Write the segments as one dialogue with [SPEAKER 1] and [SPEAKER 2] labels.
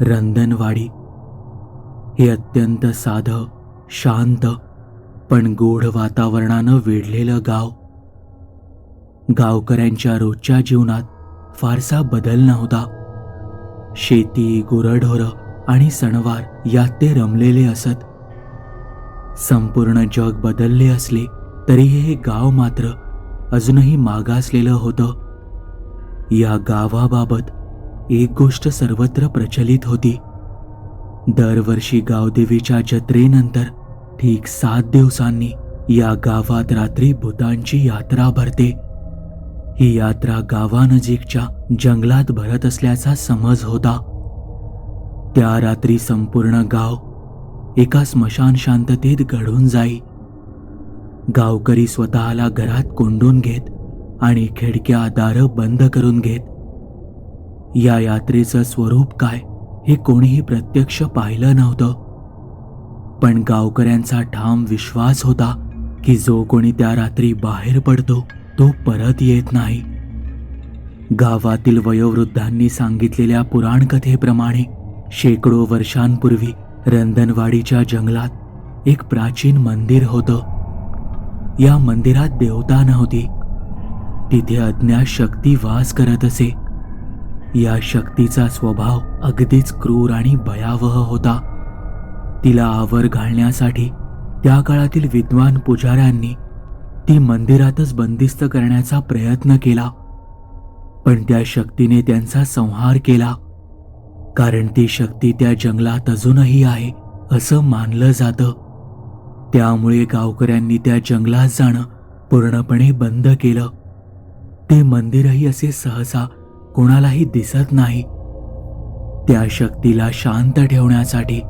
[SPEAKER 1] रंधनवाडी. हे अत्यंत साधं शांत पण गोड वातावरणानं वेढलेलं गाव. गावकऱ्यांच्या रोजच्या जीवनात फारसा बदल नव्हता. शेती गुरढोरं आणि सणवार यात ते रमलेले असत. संपूर्ण जग बदलले असले तरी हे गाव मात्र अजूनही मागासलेलं होतं. या गावाबाबत एक गोष्ट सर्वत्र प्रचलित होती. दरवर्षी गावदेवीच्या जत्रेनंतर ठीक सात दिवसांनी या गावात रात्री भूतांची यात्रा भरते. ही यात्रा गावानजीकच्या जंगलात भरत असल्याचा समज होता. त्या रात्री संपूर्ण गाव एका स्मशान शांततेत घडून जाई. गावकरी स्वतःला घरात कोंडून घेत आणि खिडक्या दारं बंद करून घेत. या यात्रेचं स्वरूप काय हे कोणीही प्रत्यक्ष पाहिलं नव्हतं. पण गावकऱ्यांचा ठाम विश्वास होता की जो कोणी त्या रात्री बाहेर पडतो तो परत येत नाही. गावातील वयोवृद्धांनी सांगितलेल्या पुराणकथेप्रमाणे शेकडो वर्षांपूर्वी रंधनवाडीच्या जंगलात एक प्राचीन मंदिर होतं. या मंदिरात देवता नव्हती. तिथे अज्ञात शक्ती वास करत असे. या शक्तीचा स्वभाव अगदीच क्रूर आणि भयावह होता. तिला आवर घालण्यासाठी त्या काळातील विद्वान पुजाऱ्यांनी ती मंदिरातच बंदिस्त करण्याचा प्रयत्न केला. पण त्या शक्तीने त्यांचा संहार केला. कारण ती शक्ती त्या जंगलात अजूनही आहे असं मानलं जातं. त्यामुळे गावकऱ्यांनी त्या जंगलात जाणं पूर्णपणे बंद केलं. ते मंदिरही असे सहसा कोणालाही दिसत नाही. त्या शक्तीला शांत ठेवण्यासाठी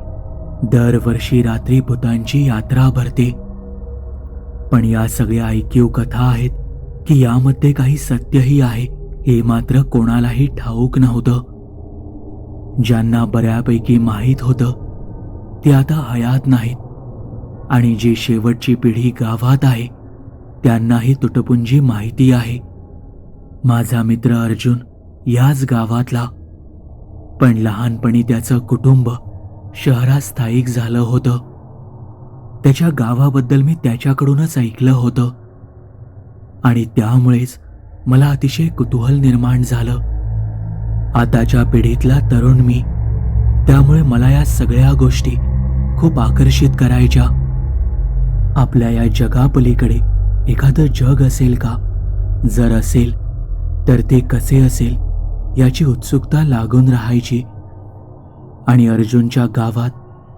[SPEAKER 1] दरवर्षी रात्री भूतांची यात्रा भरते. पण या सगळ्या ऐकीव कथा आहेत की यामध्ये काही सत्यही आहे हे मात्र कोणालाही ठाऊक नव्हतं. ज्यांना बऱ्यापैकी माहीत होतं ते आता हयात नाहीत. आणि जी शेवटची पिढी गावात आहे त्यांनाही तुटपुंजी माहिती आहे. माझा मित्र अर्जुन याच गावातला. पण लहानपणी त्याचं कुटुंब शहरात स्थायिक झालं होतं. त्याच्या गावाबद्दल मी त्याच्याकडूनच ऐकलं होतं. आणि त्यामुळेच मला अतिशय कुतूहल निर्माण झालं. आताच्या पिढीतला तरुण मी त्यामुळे मला या सगळ्या गोष्टी खूप आकर्षित करायच्या. आपल्या या जगापलीकडे एखादं जग असेल का? जर असेल तर ते कसे असेल? याची उत्सुकता लागून राहायची. आणि अर्जुनच्या गावात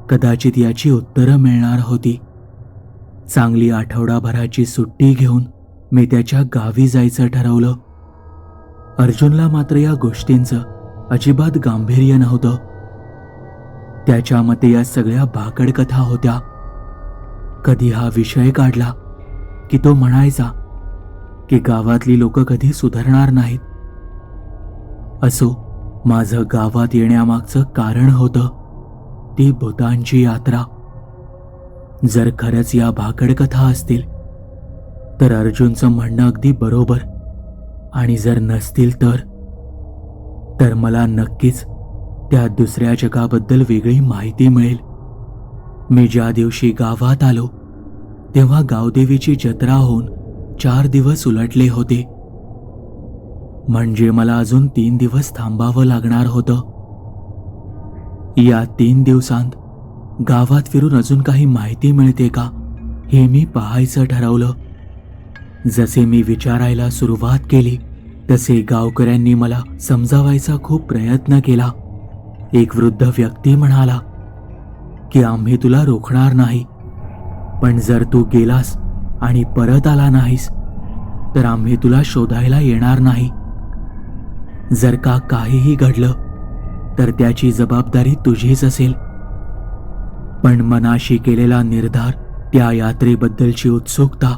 [SPEAKER 1] कदाचित याची उत्तरं मिळणार होती. चांगली आठवडाभराची सुट्टी घेऊन मी त्याच्या गावी जायचं ठरवलं. अर्जुनला मात्र या गोष्टींचं अजिबात गांभीर्य नव्हतं. त्याच्या मते या सगळ्या भाकड कथा होत्या. कधी हा विषय काढला की तो म्हणायचा की गावातली लोक कधी सुधारणार नाहीत. असो माझं गावात येण्यामागचं कारण होतं ती भूतांची यात्रा. जर खरंच या भाकड कथा असतील तर अर्जुनचं म्हणणं अगदी बरोबर. आणि जर नसतील तर तर मला नक्कीच त्या दुसऱ्या जगाबद्दल वेगळी माहिती मिळेल. मी ज्या दिवशी गावात आलो तेव्हा गावदेवीची जत्रा होऊन चार दिवस उलटले होते. म्हणजे मला अजून तीन दिवस थांबावं लागणार होतं. या तीन दिवसांत गावात फिरून अजून काही माहिती मिळते का हे मी पाहायचं ठरवलं. जसे मी विचारायला सुरुवात केली तसे गावकऱ्यांनी मला समजावायचा खूप प्रयत्न केला. एक वृद्ध व्यक्ती म्हणाला की आम्ही तुला रोखणार नाही पण जर तू गेलास आणि परत आला नाहीस तर आम्ही तुला शोधायला येणार नाही. जर का काहीही घडलं तर त्याची जबाबदारी तुझीच असेल. पण मनाशी केलेला निर्धार त्या यात्रेबद्दलची उत्सुकता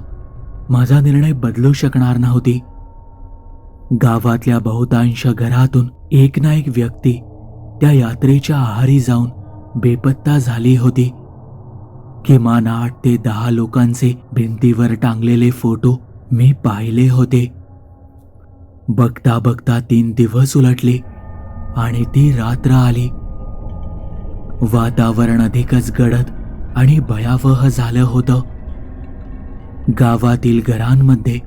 [SPEAKER 1] माझा निर्णय बदलू शकणार नव्हती. गावातल्या बहुतांश घरातून एक ना एक व्यक्ती त्या यात्रेच्या आहारी जाऊन बेपत्ता झाली होती. किमान आठ ते दहा लोकांचे भिंतीवर टांगलेले फोटो मी पाहिले होते. बघता बघता तीन दिवस उलटले आणि ती रात्र आली. वातावरण अधिकच गडद आणि भयावह झालं होतं. गावातील घरांमध्ये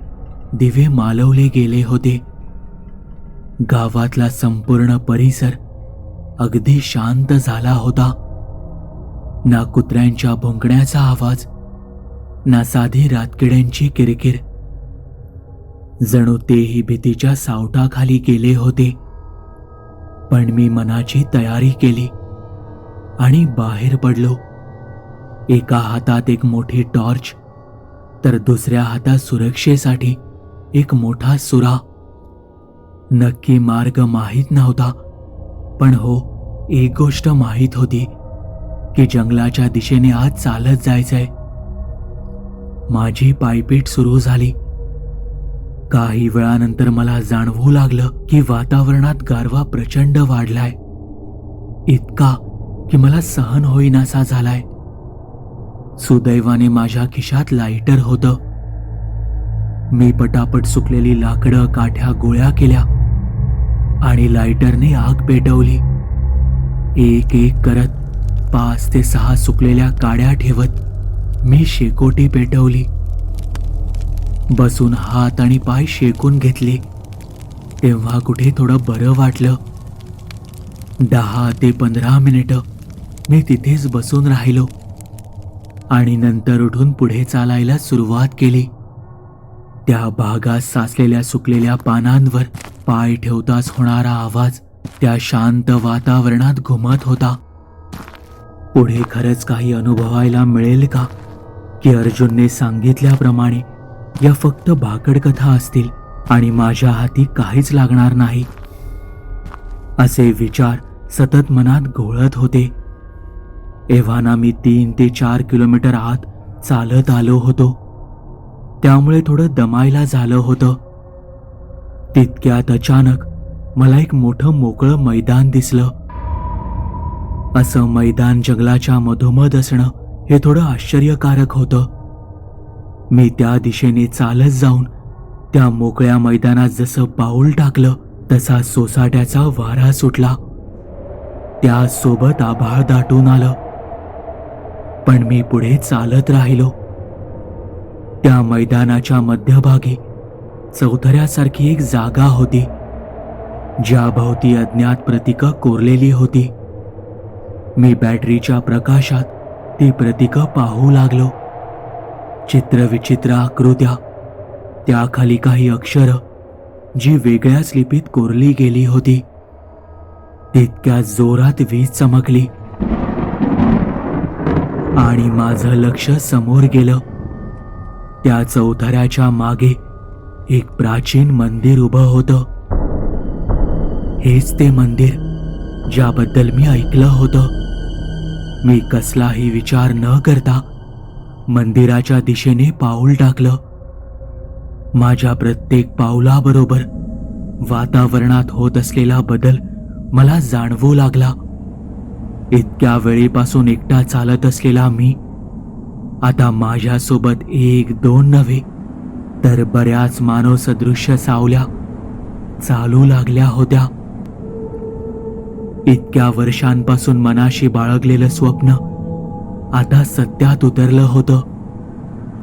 [SPEAKER 1] दिवे मालवले गेले होते. गावातला संपूर्ण परिसर अगदी शांत झाला होता. ना कुत्र्यांच्या भुंकण्याचा आवाज ना साधी रातकिड्यांची किरकिर. जणू तेही भीतीच्या सावटाखाली गेले होते. पण मी मनाची तयारी केली आणि बाहेर पडलो. एका हातात एक मोठी टॉर्च तर दुसऱ्या हातात सुरक्षेसाठी एक मोठा सुरा. नक्की मार्ग माहीत नव्हता पण हो एक गोष्ट माहीत होती की जंगलाच्या दिशेने आज चालत जायचंय. माझी पायपीट सुरू झाली. काही वेळानंतर मला जाणवू लागलं की वातावरणात गारवा प्रचंड वाढलाय. इतका की मला सहन होईनासा झालाय. सुदैवाने माझ्या खिशात लाइटर होतं. मी पटापट सुकलेली लाकडं काठ्या गोळ्या केल्या आणि लाइटरने आग पेटवली. एक एक करत पाच ते सहा सुकलेल्या काड्या ठेवत मी शेकोटी पेटवली. बसून हात आणि पाय शेकून घेतले. तेव्हा कुठे थोडं बरं वाटलं. दहा ते पंधरा मिनिटं मी तिथेच बसून राहिलो आणि नंतर उठून पुढे चालायला सुरुवात केली. त्या भागात साचलेल्या सुकलेल्या पानांवर पाय ठेवताच होणारा आवाज त्या शांत वातावरणात घुमत होता. पुढे खरंच काही अनुभवायला मिळेल का? की अर्जुनने सांगितल्याप्रमाणे या फक्त भाकड कथा असतील आणि माझ्या हाती काहीच लागणार नाही. असे विचार सतत मनात घोळत होते. एव्हाना मी तीन ते चार किलोमीटर आत चालत आलो होतो. त्यामुळे थोडं दमायला झालं होतं. तितक्यात अचानक मला एक मोठं मोकळं मैदान दिसलं. असं मैदान जंगलाच्या मधोमध असणं हे थोडं आश्चर्यकारक होतं. मी त्या दिशेने चालत जाऊन त्या मोकळ्या मैदानात जसं पाऊल टाकलं तसा सोसाट्याचा वारा सुटला. त्यासोबत आभाळ दाटून आलं. पण मी पुढे चालत राहिलो. त्या मैदानाच्या मध्यभागी चौथऱ्यासारखी एक जागा होती ज्या भोवती अज्ञात प्रतीकं कोरलेली होती. मी बॅटरीच्या प्रकाशात ती प्रतीकं पाहू लागलो. चित्रविचित्र आकृत्या. त्याखाली काही अक्षर जी वेगळ्याच लिपीत कोरली गेली होती. तितक्या जोरात वीज चमकली. आणि माझं लक्ष समोर गेलं. त्या चौथऱ्याच्या मागे एक प्राचीन मंदिर उभं होतं. हेच ते मंदिर ज्याबद्दल मी ऐकलं होतं. मी कसलाही विचार न करता मंदिराच्या दिशेने पाऊल टाकलं. माझ्या प्रत्येक पाऊलाबरोबर वातावरणात होत असलेला बदल मला जाणवू लागला. इतक्या वेळेपासून एकटा चालत असलेला मी आता माझ्यासोबत एक दोन नव्हे तर बऱ्याच मानव सदृश्य सावल्या चालू लागल्या होत्या. इतक्या वर्षांपासून मनाशी बाळगलेलं स्वप्न आता सत्यात उतरलं होतं.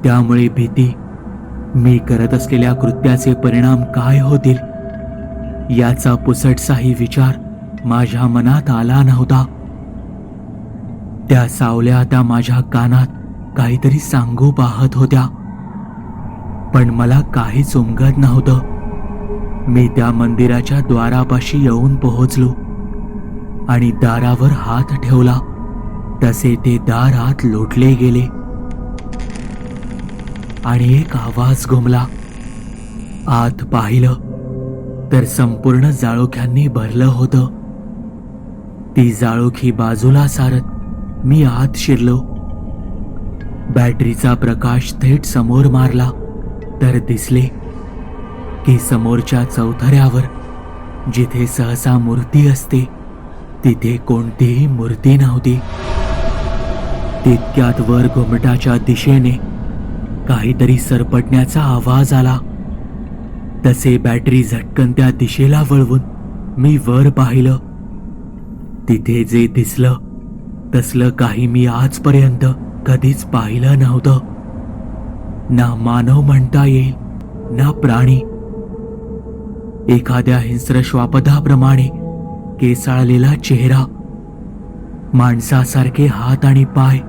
[SPEAKER 1] त्यामुळे भीती मी करत असलेल्या कृत्याचे परिणाम काय होतील? याचा पुसटसाही विचार माझ्या मनात आला नव्हता. त्या सावल्या त्या माझ्या कानात काहीतरी सांगू पाहत होत्या. पण मला काहीच उमगत नव्हतं. मी त्या मंदिराच्या द्वारापाशी येऊन पोहोचलो आणि दारावर हात ठेवला. तसे ते दार आत लोटले गेले. आणि एक आवाज घुमला आत पाहिलं तर संपूर्ण जाळोख्यांनी भरलं होतं. ती जाळोखी बाजूला सारत मी आत शिरलो. बॅटरीचा प्रकाश थेट समोर मारला तर दिसले की समोरच्या चौथऱ्यावर जिथे सहसा मूर्ती असते तिथे कोणतीही मूर्ती नव्हती. तितक्यात वर घुमटाच्या दिशेने काहीतरी सरपटण्याचा आवाज आला. तसे बॅटरी झटकन त्या दिशेला वळवून मी वर पाहिलं. तिथे जे दिसलं तसलं काही मी आजपर्यंत कधीच पाहिलं नव्हतं. ना मानव म्हणता येईल ना प्राणी. एखाद्या हिंस्र श्वापदाप्रमाणे केसाळलेला चेहरा माणसासारखे हात आणि पाय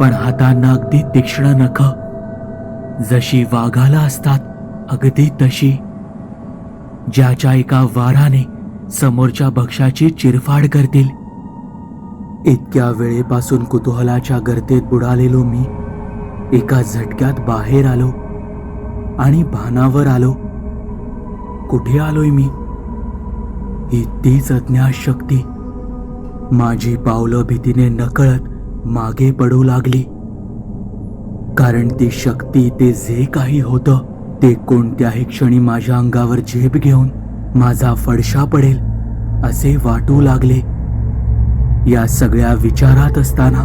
[SPEAKER 1] पण हातांना अगदी तीक्ष्ण नख. जशी वाघाला असतात अगदी तशी. ज्याच्या एका वाराने समोरच्या भक्ष्याची चिरफाड करतील. इतक्या वेळेपासून कुतूहलाच्या गर्तेत बुडालेलो मी. एका झटक्यात बाहेर आलो आणि भानावर आलो. कुठे आलोय मी? ही तीच अज्ञात शक्ती. माझी पावलं भीतीने नकळत मागे पडू लागली. कारण ती शक्ती ते जे काही होतं ते कोणत्याही क्षणी माझ्या अंगावर झेप घेऊन माझा फडशा पडेल असे वाटू लागले. या सगळ्या विचारात असताना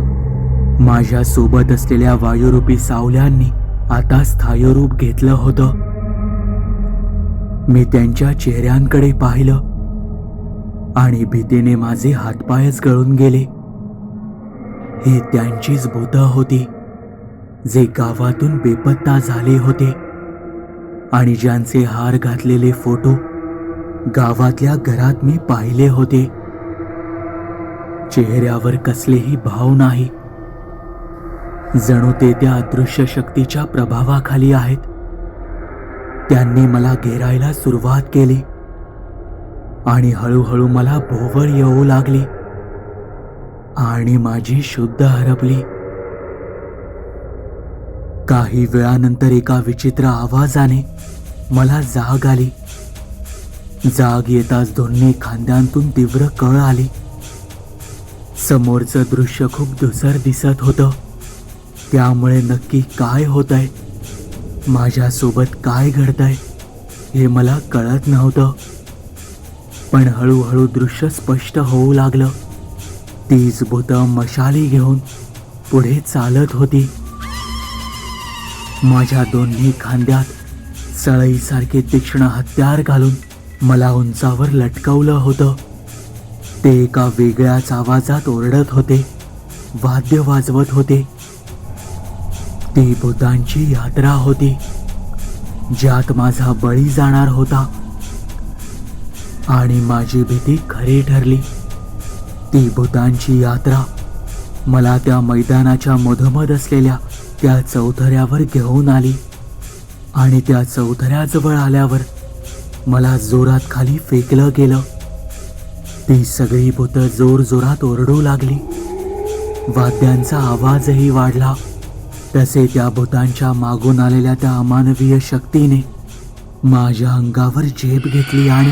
[SPEAKER 1] माझ्या सोबत असलेल्या वायुरूपी सावल्यांनी आता स्थायरूप घेतलं होतं. मी त्यांच्या चेहऱ्यांकडे पाहिलं आणि भीतीने माझे हातपायच गळून गेले. ही त्यांचीच भूतं होती जे गावातून बेपत्ता झाले होते. आणि ज्यांचे हार घातलेले फोटो गावातल्या घरात मी पाहिले होते. चेहऱ्यावर कसलेही भाव नाही. जणू ते त्या अदृश्य शक्तीच्या प्रभावाखाली आहेत. त्यांनी मला घेरायला सुरुवात केली. आणि हळूहळू मला भोवळ येऊ लागली. आणि माझी शुद्ध हरपली. काही वेळानंतर एका विचित्र आवाजाने मला जाग आली. जाग येताच दोन्ही खांद्यांतून तीव्र कळ आली. समोरचं दृश्य खूप धुसर दिसत होतं. त्यामुळे नक्की काय होत आहे माझ्यासोबत काय घडतंय? हे मला कळत नव्हतं. पण हळूहळू दृश्य स्पष्ट होऊ लागलं. तीच भूतं मशाली घेऊन पुढे चालत होती. माझ्या दोन्ही खांद्यात सळईसारखे तीक्ष्ण हत्यार घालून मला उंचावर लटकवलं होतं. ते एका वेगळ्याच आवाजात ओरडत होते वाद्य वाजवत होते. ती भूतांची यात्रा होती ज्यात माझा बळी जाणार होता. आणि माझी भीती खरी ठरली. ती भूतांची यात्रा. मला त्या मैदानाच्या मधोमध असलेल्या त्या चौथऱ्यावर घेऊन आली. आणि त्या चौथऱ्याजवळ आल्यावर मला जोरात खाली फेकलं गेलं. ती सगळी भूतं जोर जोरात ओरडू लागली. वाद्यांचा आवाजही वाढला. तसे त्या भूतांच्या मागून आलेल्या त्या अमानवीय शक्तीने माझ्या अंगावर झेप घेतली आणि